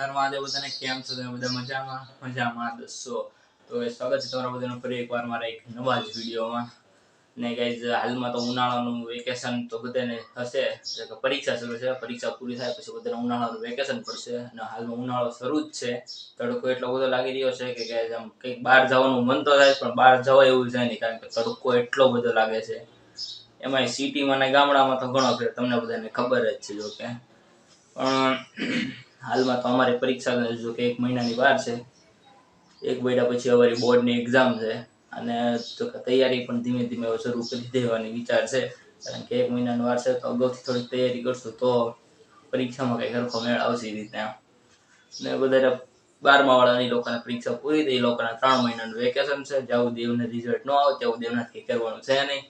હર મહાદેવ બધાને કેમ છો? તમે બધા મજામાં? મજામાં દસો તો એ સ્વાગત છે તમારા બધાનું ફરી એકવાર મારા એક નવા જ વિડીયોમાં. ને ગાઈઝ હાલમાં તો ઉનાળાનું વેકેશન તો બધાને હશે. એટલે કે પરીક્ષા શરૂ છે. પરીક્ષા પૂરી થાય પછી બધાને ઉનાળાનું વેકેશન પડશે. અને હાલમાં ઉનાળો શરૂ જ છે. તડકો એટલો બધો લાગી રહ્યો છે કે ગાઈઝ આમ કંઈક બહાર જવાનું મન તો થાય પણ બહાર જવાય એવું જાય નહીં. કારણ કે તડકો એટલો બધો લાગે છે. એમાંય સિટીમાં ને ગામડામાં તો ઘણો ફેર. તમને બધાને ખબર જ છે જો કે. પણ હાલમાં તો અમારી પરીક્ષા જો કે એક મહિનાની વાર છે. એક મહિના પછી અમારી બોર્ડની એક્ઝામ છે અને જો કે તૈયારી પણ ધીમે ધીમે શરૂ કરી દેવાની વિચાર છે. કારણ કે એક મહિનાની વાર છે તો અગાઉથી થોડીક તૈયારી કરશું તો પરીક્ષામાં કંઈ સરખો મેળ આવશે એ રીતના ને બધા બારમા વાળાની લોકોને પરીક્ષા પૂરી થઈ લોકોના ત્રણ મહિનાનું વેકેશન છે. જ્યાં દેવને રિઝલ્ટ ન આવે, ત્યાં એમને કંઈ કરવાનું છે નહીં.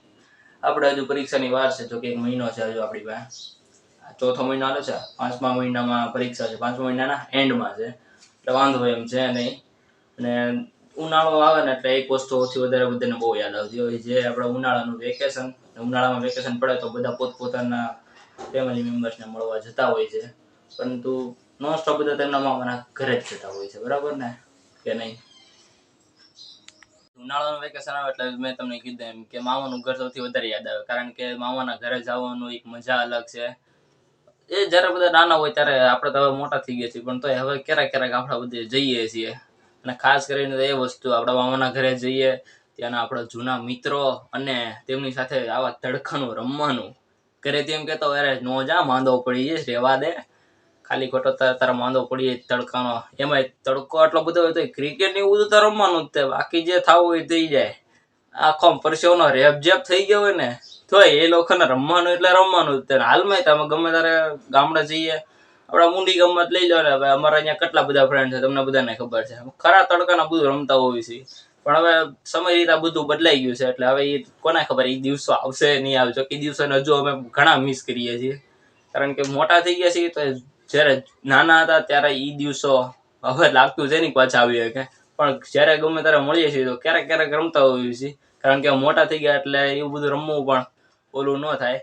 આપણે હજુ પરીક્ષાની વાર છે, જો કે એક મહિનો છે હજુ આપણી પાસે. ચોથો મહિનો આવે છે. પાંચમા મહિનામાં પરીક્ષા છે. પાંચમા મહિનાના એન્ડમાં છે. એટલે વાંધો એમ છે નહીં. અને ઉનાળો આવે ને એટલે એક વસ્તુ સૌથી વધારે બધાને બહુ યાદ આવતી હોય જે આપણે ઉનાળાનું વેકેશન ઉનાળામાં વેકેશન પડે તો બધા પોતપોતાના ફેમિલી મેમ્બર્સને મળવા જતા હોય છે. પરંતુ નોન સ્ટોપ બધા તેમના મામાના ઘરે જ જતા હોય છે. બરાબર ને? કે નહીં? ઉનાળાનું વેકેશન આવે એટલે મેં તમને કીધું એમ કે મામાનું ઘર સૌથી વધારે યાદ આવે. કારણ કે મામાના ઘરે જવાનું એક મજા અલગ છે. એ જ્યારે બધા નાના હોય ત્યારે આપણે તો હવે મોટા થઈ ગયા છીએ, પણ તો હવે ક્યારેક ક્યારેક આપણે બધે જઈએ છીએ. અને ખાસ કરીને તો એ વસ્તુ આપણા મામાના ઘરે જઈએ, ત્યાંના આપણા જૂના મિત્રો અને તેમની સાથે આવા તડકાનું રમવાનું. ઘરે તેમ કહેતો અરે, નો જા, માંદો પડી જઈશ, રેવા દે. ખાલી ખોટો તારે માંદો પડી જાય તડકાનો. એમાંય તડકો આટલો બધો હોય તો ક્રિકેટ ને એવું બધું તો રમવાનું જ તે, બાકી જે થવું હોય થઈ જાય. આખો પરસેવનો રેપઝેપ થઈ ગયો હોય ને, તોય એ લોકોને રમવાનું એટલે રમવાનું જ. તે હાલમાં તમે ગમે ત્યારે ગામડે જઈએ, આપણા મુંડી ગમત લઈ લો ને, હવે અમારા અહીંયા કેટલા બધા ફ્રેન્ડ છે, તમને બધાને ખબર છે. ખરા તડકાના બધું રમતા હોય છે પણ હવે સમય રીતે બધું બદલાઈ ગયું છે, એટલે હવે એ કોને ખબર એ દિવસો આવશે નહીં આવશે એ દિવસોને હજુ અમે ઘણા મિસ કરીએ છીએ. કારણ કે મોટા થઈ ગયા છીએ તો જ્યારે નાના હતા ત્યારે એ દિવસો હવે લાગતું છે નહીં પાછા આવી કે પણ જ્યારે ગમે ત્યારે મળીએ છીએ તો ક્યારેક ક્યારેક રમતા હોઈએ છીએ. કારણ કે મોટા થઈ ગયા એટલે એવું બધું રમવું પણ ઓલું ન થાય.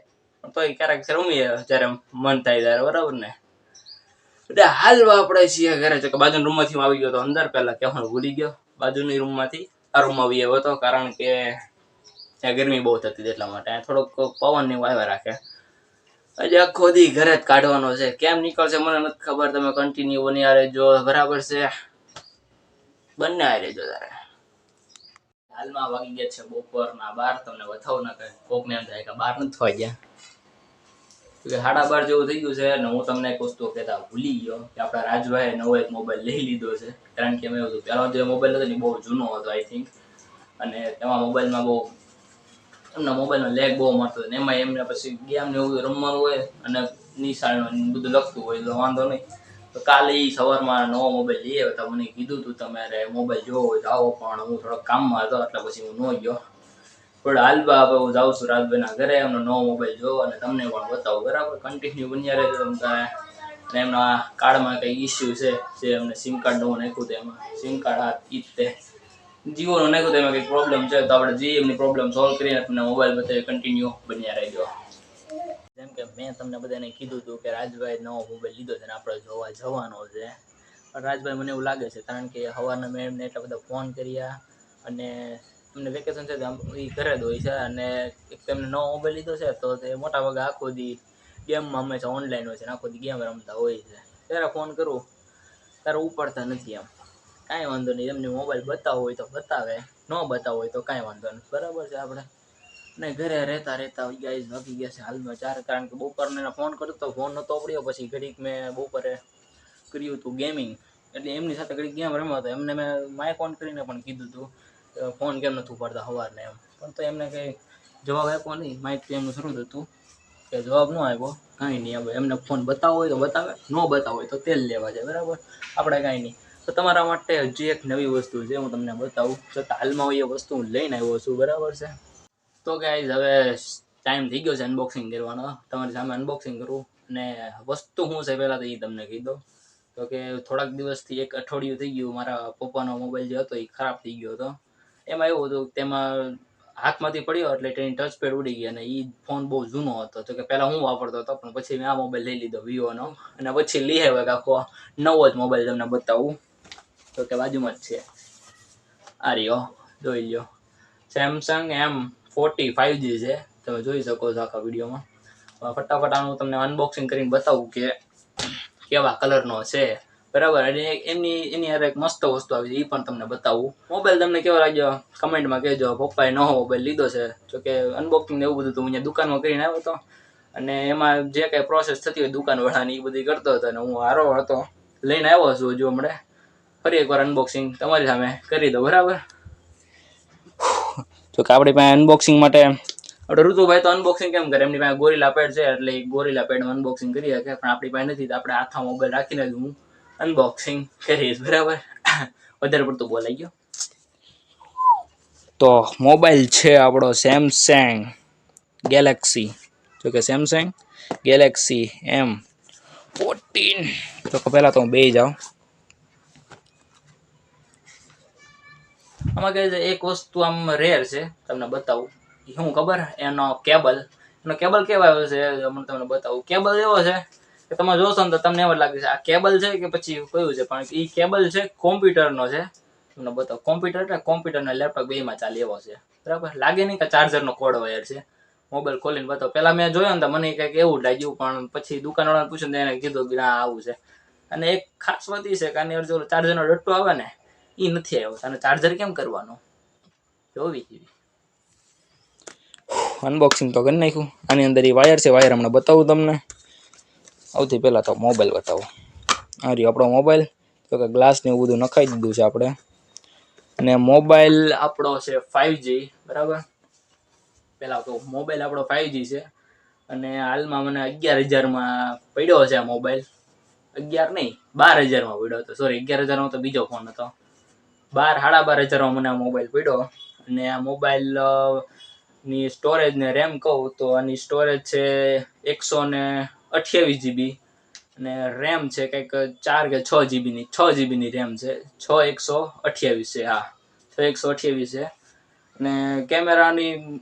તોય ક્યારેક રમીએ જ્યારે મન થાય ત્યારે, બરાબર ને? એટલે હાલવા આપણે છીએ ઘરે. તો કે બાજુના રૂમમાંથી આવી ગયો તો અંદર પહેલાં કહેવાનું ભૂલી ગયો. બાજુની રૂમમાંથી આ રૂમમાં આવી આવ્યો હતો કારણ કે ત્યાં ગરમી બહુ થતી હતી એટલા માટે. થોડોક પવન ને એવું રાખે. હજી આખો દી ઘરે જ કાઢવાનો છે. કેમ નીકળશે મને નથી ખબર. તમે કન્ટિન્યુ બની આ જો. બરાબર છે. બંને આ રહેજો તારે. હાલમાં વાગી ગયા છે બપોરના બાર, તમને બતાવું ના કઈ કોકને એમ થાય કે બાર નથી વાગ્યા. કે સાડા બાર જેવું થઈ ગયું છે અને હું તમને એક વસ્તુ કહેતા ભૂલી ગયો કે આપણા રાજભાઈએ નવો એક મોબાઈલ લઈ લીધો છે. કારણ કે મેં એવું પહેલો જે મોબાઈલ હતો ને બહુ જૂનો હતો આઈ થિંક અને તેમાં મોબાઈલમાં બહુ, એમના મોબાઈલનો લેગ બહુ મળતો હતો એમાં એમને પછી ગેમ ને એવું રમવાનું હોય અને નિશાળનું બધું લખતું હોય તો વાંધો નહીં. તો કાલે એ સવારમાં નવો મોબાઈલ લઈ આવ્યો તો મને કીધું તું તમારે મોબાઈલ જોવો તો આવો, પણ હું થોડોક કામમાં હતો, એટલે પછી હું ન ગયો. પણ હાલ બા, હવે હું જાઉં છું રાજભાઈના ઘરે, એમનો નવો મોબાઈલ જોવો અને તમને પણ બતાવું. બરાબર? કન્ટિન્યુ બન્યા રહેજો તમે અને એમના કાર્ડમાં કંઈ ઇસ્યુ છે, જે એમને સિમ કાર્ડ નવું નાખ્યું હતું એમાં સિમ કાર્ડ હા ઈજ તે. જીઓનું નાખ્યું હતું એમાં કંઈક પ્રોબ્લેમ છે? તો આપણે જે એમની પ્રોબ્લેમ સોલ્વ કરીને તમને મોબાઈલ બતાવી કન્ટિન્યુ બન્યા રહેજો. જેમ કે મેં તમને બધાને કીધું હતું કે રાજભાઈ નવો મોબાઈલ લીધો છે અને આપણે જોવા જવાનો છે. પણ રાજભાઈ મને એવું લાગે છે કારણ કે હવાના મેં એમને એટલા બધા ફોન કર્યા અને તમને વેકેશન છે એ ઘરે જ હોય છે અને એક તો એમને નવો મોબાઈલ લીધો છે તો તે મોટા ભાગે આખો દી ગેમમાં હંમેશા ઓનલાઈન હોય છે આખો દી ગેમ રમતા હોય છે. ત્યારે ફોન કરું, ત્યારે ઉપાડતા નથી એમ કાંઈ વાંધો નહીં, એમને મોબાઈલ બતાવવો હોય તો બતાવે, ન બતાવો હોય તો કાંઈ વાંધો નહીં. બરાબર છે આપણે? ને ઘરે રહેતા રહેતા ગાઈઝ વાગી ગયા છે હાલમાં ચાર, કારણ કે બપોરને ફોન કર્યો તો ફોન નહોતો પડ્યો. પછી ઘડીક મેં બપોરે કર્યું હતું ગેમિંગ એટલે એમની સાથે ઘડીક ગેમ રમ્યો હતો. એમને મેં માઇક ઓન કરીને પણ કીધું હતું ફોન કેમ નથી ઉપાડતા સવારને એમ. પણ તો એમને કંઈ જવાબ આપ્યો નહીં. માઇક એમનું શરૂ જ હતું. કે જવાબ ન આવ્યો કાંઈ નહીં, હવે એમને ફોન બતાવો હોય તો બતાવે. ન બતાવો હોય તો તેલ લેવા જાય. બરાબર? આપણે કાંઈ નહીં. તો તમારા માટે હજી એક નવી વસ્તુ છે હું તમને બતાવું. તો હાલમાં એ વસ્તુ હું લઈને આવ્યો છું. બરાબર છે? તો ગાઈઝ હવે ટાઈમ થઈ ગયો છે અનબોક્સિંગ કરવાનો. તમારી સામે અનબોક્સિંગ કરું અને વસ્તુ શું છે પહેલાં તો એ તમને કહી દઉં. તો કે થોડાક દિવસથી એક અઠવાડિયું થઈ ગયું મારા પપ્પાનો મોબાઈલ જે હતો એ ખરાબ થઈ ગયો હતો. એમાં એવું હતું તેમાં હાથમાંથી પડ્યો એટલે તેની ટચ પેડ ઉડી ગઈ અને એ ફોન બહુ જૂનો હતો. તો કે પહેલાં હું વાપરતો હતો, પણ પછી મેં આ મોબાઈલ લઈ લીધો વિવોનો અને પછી લઈ આવ્યો કે આખો નવો જ મોબાઈલ તમને બતાવું. તો કે બાજુમાં જ છે. આ રહ્યો, જોઈ લ્યો. Samsung M forty five G છે. તમે જોઈ શકો છો આખા વિડીયોમાં. ફટાફટ આનું તમને અનબોક્સિંગ કરીને બતાવું કે કેવા કલરનો છે. બરાબર? અને એમની, એની હારે એક મસ્ત વસ્તુ આવી છે એ પણ તમને બતાવું. મોબાઈલ તમને કેવો લાગ્યો? કમેન્ટમાં કહેજો. પપ્પાએ નવો મોબાઈલ લીધો છે. જો કે અનબોક્સિંગ એવું બધું તો હું અહીંયા દુકાનમાં કરીને આવ્યો હતો. અને એમાં જે કાંઈ પ્રોસેસ થતી હોય દુકાનવાળાની એ બધી કરતો હતો અને હું હારો હતો. લઈને આવ્યો છું હજુ હમણાં. ફરી એકવાર અનબોક્સિંગ તમારી સામે કરી દો બરાબર? જો કે આપણી પાસે અનબોક્સિંગ માટે આપણે ઋતુભાઈ તો અનબોક્સિંગ કેમ કરે? એમની પાસે ગોરીલા પેડ છે, એટલે એ ગોરીલા પેડનું અનબોક્સિંગ કરી શકે, પણ આપણી પાસે નથી, તો આપણે આખા મોબાઈલ રાખીને જ હું અનબોક્સિંગ કરીશ, બરાબર? વધારે પડતું બોલાઈ ગયો. તો મોબાઈલ છે આપણો સેમસંગ ગેલેક્સી જો કે સેમસંગ ગેલેક્સી એમ ફોર્ટીન તો પહેલાં તો હું બે જાઉં. આમાં કહે છે, એક વસ્તુ આમ રેર છે, તમને બતાવું. શું ખબર? એનો કેબલ એનો કેબલ કેવા આવ્યો છે? હમણાં તમને બતાવું. કેબલ એવો છે કે તમે જોશો ને તો તમને જ લાગે છે, આ કેબલ છે કે પછી કયું છે? પણ એ કેબલ છે કોમ્પ્યુટરનો છે. તમને બતાવું. કોમ્પ્યુટર એટલે કોમ્પ્યુટર ને લેપટોપ બેમાં ચાલે એવો છે. બરાબર? લાગે નહીં કે ચાર્જરનો કોડ વાયર છે. મોબાઈલ ખોલીને બતાવો. પહેલાં મેં જોયો ને તો મને કંઈક એવું લાગ્યું, પણ પછી દુકાનવાળાને પૂછ્યું એને કીધું કે ના, આવું છે. અને એક ખાસ વાત છે કે આની જો ચાર્જરનો ડટ્ટો આવે ને એ નથી આવ્યો. અને ચાર્જર કેમ કરવાનું? જોવી જેવી અનબોક્સિંગ તો કરી નાખ્યું. આની અંદર એ વાયર છે. વાયર હમણાં બતાવું તમને. સૌથી પહેલાં તો મોબાઈલ બતાવો. આ રહ્યો આપણો મોબાઈલ તો કે ગ્લાસ ને એવું બધું નખાઈ દીધું છે આપણે. અને મોબાઈલ આપણો છે ફાઇવજી બરાબર? પહેલાં તો મોબાઈલ આપણો ફાઇવજી છે. અને હાલમાં મને અગિયાર હજારમાં પડ્યો છે આ મોબાઈલ અગિયાર નહીં, બાર હજારમાં પડ્યો હતો. સોરી અગિયાર હજારમાં તો બીજો ફોન હતો. બાર, સાડા બાર હજારમાં મને આ મોબાઈલ પડ્યો. અને આ મોબાઈલની સ્ટોરેજ ને રેમ કહું તો આની સ્ટોરેજ છે એકસો ને અઠ્યાવીસ જીબી અને રેમ છે કંઈક ચાર કે છ જીબીની છ જીબીની રેમ છે. છ એકસો અઠ્યાવીસ છે, હા. છ એકસો અઠ્યાવીસ છે. અને કેમેરાની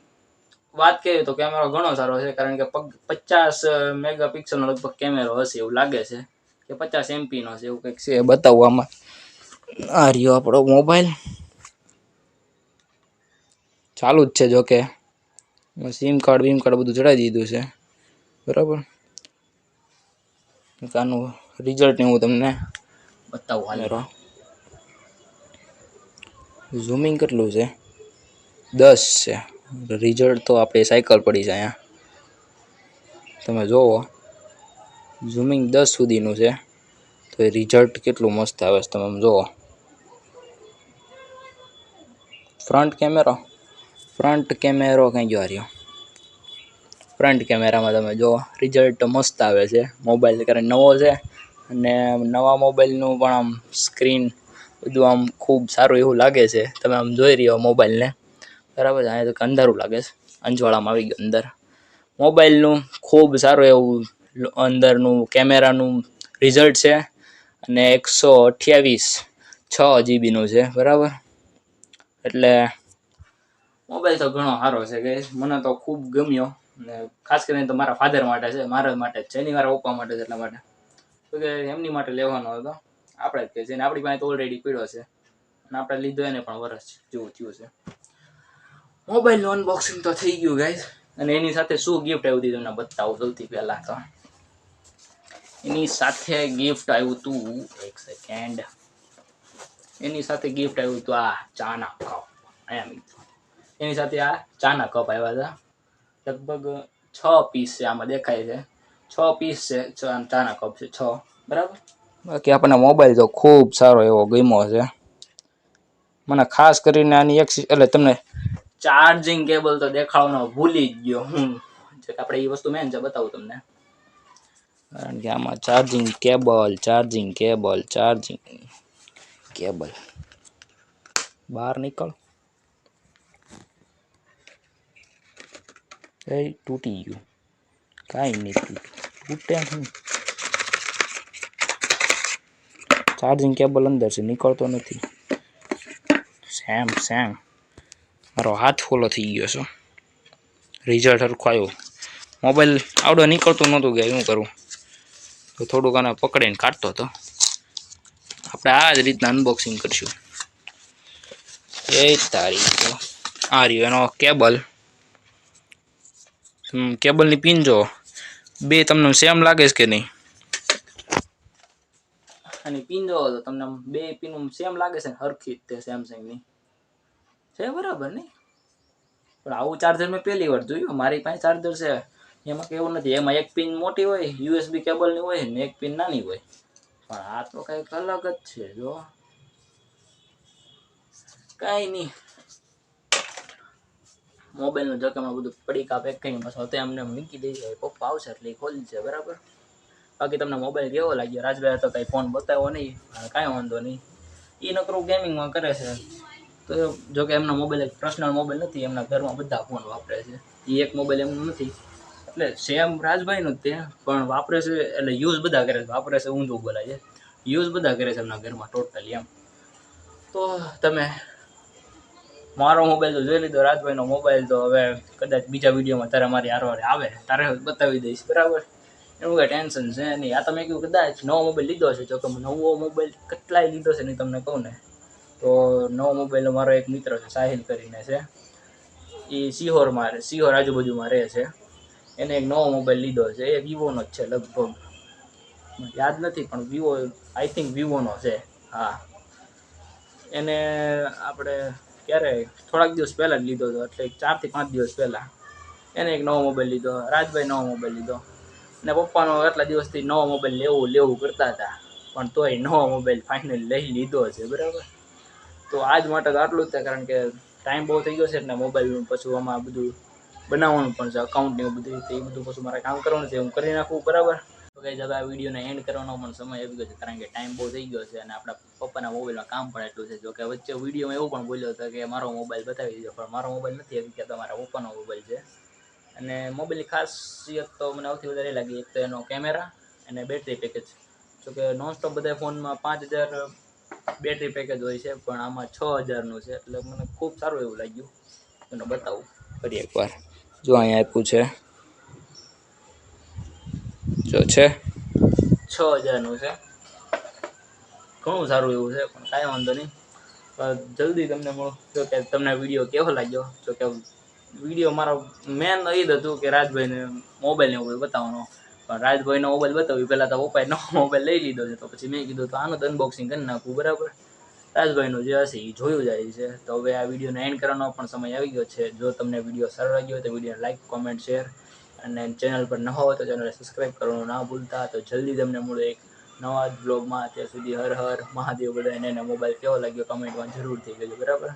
વાત કરીએ તો કેમેરો ઘણો સારો છે, કારણ કે પગ, પચાસ મેગાપિક્સલનો લગભગ કેમેરો હશે એવું લાગે છે કે પચાસ એમપીનો છે એવું કંઈક છે બતાવવામાં. આ રહ્યો આપણો મોબાઈલ. ચાલુ જ છે જોકે. સિમ કાર્ડ બીમ કાર્ડ બધું ચડાવી દીધું છે. બરાબર? આનું રિઝલ્ટ હું તમને બતાવું હાલ. ઝૂમિંગ કેટલું છે? દસ છે. રિઝલ્ટ તો આપણે સાયકલ પડી છે અહીંયા. તમે જોવો. ઝૂમિંગ દસ સુધીનું છે. તો એ રિઝલ્ટ કેટલું મસ્ત આવે છે તમે જોવો. ફ્રન્ટ કેમેરો? ફ્રન્ટ કેમેરો કંઈ જો રહ્યો. ફ્રન્ટ કેમેરામાં તમે જુઓ રિઝલ્ટ મસ્ત આવે છે. મોબાઈલ કારણ નવો છે અને નવા મોબાઈલનું પણ આમ સ્ક્રીન બધું આમ ખૂબ સારું એવું લાગે છે. તમે આમ જોઈ રહ્યો મોબાઈલને બરાબર છે? અહીંયા તો અંધારું લાગે છે. અંજવાળામાં આવી ગયું અંદર. મોબાઈલનું ખૂબ સારું એવું અંદરનું કેમેરાનું રિઝલ્ટ છે અને એકસો અઠ્યાવીસ છ જીબીનું છે. બરાબર? એટલે મોબાઈલ તો ઘણો સારો છે કે મને તો ખૂબ ગમ્યો. ને ખાસ કરીને તો મારા ફાધર માટે છે, મારા માટે છે. એની મારા પપ્પા માટે એટલા માટે. તો કે એમની માટે લેવાનો હતો. આપણે જ કે ને, આપણી પાસે તો ઓલરેડી પીડ્યો છે. અને આપણે લીધો એને પણ વરસ જેવું થયું છે. મોબાઈલનું અનબોક્સિંગ તો થઈ ગયું ગાઈઝ અને એની સાથે શું ગિફ્ટ આવ્યું હતું તમને બતાવું સૌથી પહેલાં તો. એની સાથે ગિફ્ટ આવ્યું હતું એક સેકન્ડ એની સાથે ગિફ્ટ આવ્યું હતું આ ચાના કપ અહીંયા મિત્રો એની સાથે આ ચાના કપ આવ્યા હતા. લગભગ છ પીસ છે, આમાં દેખાય છે. છ પીસ છે, છ ચાના કપ છે, છ. બરાબર? બાકી આપણને મોબાઈલ તો ખૂબ સારો એવો ગમ્યો છે. મને ખાસ કરીને આની એક સી- એટલે તમને ચાર્જિંગ કેબલ તો દેખાડવાનો ભૂલી જ ગયો હું. જે કે આપણે એ વસ્તુ મેન છે, બતાવું તમને. કારણ કે આમાં charging cable charging cable charging cable. બહાર નીકળ. એ તૂટી ગયું. કાંઈ નહીં તૂટે. શું ચાર્જિંગ કેબલ અંદર છે, નીકળતો નથી. સેમ સેમ મારો હાથ ફોલો થઈ ગયો છે. રિઝલ્ટ સરખો આવ્યો. મોબાઈલ આવડો, નીકળતું નહોતું કે શું કરું. તો થોડુંક આને પકડીને કાઢતો હતો. આપણે આ જ રીતના અનબોક્સિંગ કરીશું. એ તારી આ રહ્યું એનો કેબલ. કેબલની પિન જો. બે તમને સેમ લાગે છે કે નહીં? અને પિન જોવો તો તમને બે પિન સેમ લાગે છે હરખી તે સેમસંગની છે બરાબર નહીં? પણ આવું ચાર્જર મેં પહેલી વાર જોયું. મારી પાસે ચાર્જર છે. એમાં કેવું નથી, એમાં એક પિન મોટી હોય યુએસબી કેબલની હોય ને એક પિન નાની હોય. પણ આ તો કંઈક અલગ જ છે, જો. કાંઈ નહીં. મોબાઈલનું જકામાં બધું પડી કાપે કરીને બસ અમને મૂકી દઈએ. પપ્પા આવશે એટલે એ ખોલી છે, બરાબર? બાકી તમને મોબાઈલ કેવો લાગ્યો? રાજભાઈ તો કંઈ ફોન બતાવ્યો નહીં. કાંઈ વાંધો નહીં. એ નકરું ગેમિંગમાં કરે છે. તો જો કે એમનો મોબાઈલ એક પર્સનલ મોબાઈલ નથી, એમના ઘરમાં બધા ફોન વાપરે છે. એ એક મોબાઈલ એમનો નથી. એટલે સેમ રાજભાઈનું જ તે, પણ વાપરે છે એટલે યુઝ બધા કરે છે. વાપરે છે ઊંધું બોલાય છે. યુઝ બધા કરે છે એમના ઘરમાં ટોટલી એમ. તો તમે, મારો મોબાઈલ તો જોઈ લીધો, રાજભાઈનો મોબાઈલ તો હવે કદાચ બીજા વિડીયોમાં તારે મારી હારવારે આવે, તારે બતાવી દઈશ, બરાબર? એનું કંઈ ટેન્શન છે નહીં. આ તમે કીધું કદાચ નવો મોબાઈલ લીધો છે જો કે નવો મોબાઈલ કેટલાય લીધો છે નહીં તમને કહું ને. તો નવો મોબાઈલ મારો એક મિત્ર છે, સાહિલ કરીને છે. એ સિહોરમાં સિહોર આજુબાજુમાં રહે છે. એને એક નવો મોબાઈલ લીધો છે. એ વિવોનો જ છે લગભગ. યાદ નથી, પણ વિવો આઈ થિંક વિવોનો છે. હા. એને આપણે ક્યારે? થોડાક દિવસ પહેલાં જ લીધો હતો, એટલે ચારથી પાંચ દિવસ પહેલાં. એને એક નવો મોબાઈલ લીધો, રાજભાઈ નવો મોબાઈલ લીધો. ને પપ્પાનો એટલા દિવસથી નવો મોબાઈલ લેવું લેવું કરતા હતા. પણ તોય નવો મોબાઈલ ફાઇનલ લઈ લીધો છે, બરાબર? તો આજ માટે તો આટલું જ છે, કારણ કે ટાઈમ બહુ થઈ ગયો છે એટલે મોબાઈલનું પછી આમાં બધું બનાવવાનું પણ છે અકાઉન્ટ ને એવું બધું, તે બધું પછી મારે કામ કરવાનું છે હું કરી નાખું બરાબર. તો કઈ હવે આ વિડીયોને એન્ડ કરવાનો પણ સમય આવી ગયો છે, કારણ કે ટાઈમ બહુ થઈ ગયો છે અને આપણા પપ્પાના મોબાઈલમાં કામ પણ એટલું છે. જો કે વચ્ચે વિડીયોમાં એવું પણ બોલ્યો હતો કે મારો મોબાઈલ બતાવી દીધો પણ મારો મોબાઈલ નથી આવી ગયા તમારા પપ્પાનો મોબાઈલ છે. અને મોબાઈલની ખાસિયત તો મને સૌથી વધારે એ લાગી, એક તો એનો કેમેરા અને બેટરી પેકેજ જો કે નોનસ્ટોપ બધા ફોનમાં પાંચ હજાર બેટરી પેકેજ હોય છે, પણ આમાં છ હજારનું છે, એટલે મને ખૂબ સારું એવું લાગ્યું. એને બતાવું. ફરી એકવાર. જો અહીંયા આપ્યું છે. જો છે. છ હજારનું છે. ઘણું સારું એવું છે, પણ કાંઈ વાંધો નહીં. જલ્દી તમને મળો. જો કે તમને વીડિયો કેવો લાગ્યો? જો કે વીડિયો મારો મેન એ જ હતું કે રાજભાઈને મોબાઈલને એવું બતાવવાનો. પણ રાજભાઈનો મોબાઈલ બતાવ્યું. પહેલાં તો પપ્પાએ નવો મોબાઈલ લઈ લીધો છે, તો પછી મેં કીધું તો આનું અનબોક્સિંગ કરી નાખવું બરાબર? રાજભાઈનું જે હશે એ જોયું જાય છે. તો હવે આ વિડીયોને એન્ડ કરવાનો પણ સમય આવી ગયો છે. જો તમને વીડિયો સારો લાગ્યો તો વીડિયો લાઇક કોમેન્ટ શેર અને ચેનલ પર ન હોય તો ચેનલને સબસ્ક્રાઈબ કરવાનું ના ભૂલતા. તો જલ્દી તમને મળે એક નવા જ બ્લોગમાં ત્યાં સુધી હર હર મહાદેવ બધાને એનો મોબાઈલ કેવો લાગ્યો કમેન્ટમાં જરૂરથી કહેજો. બરાબર?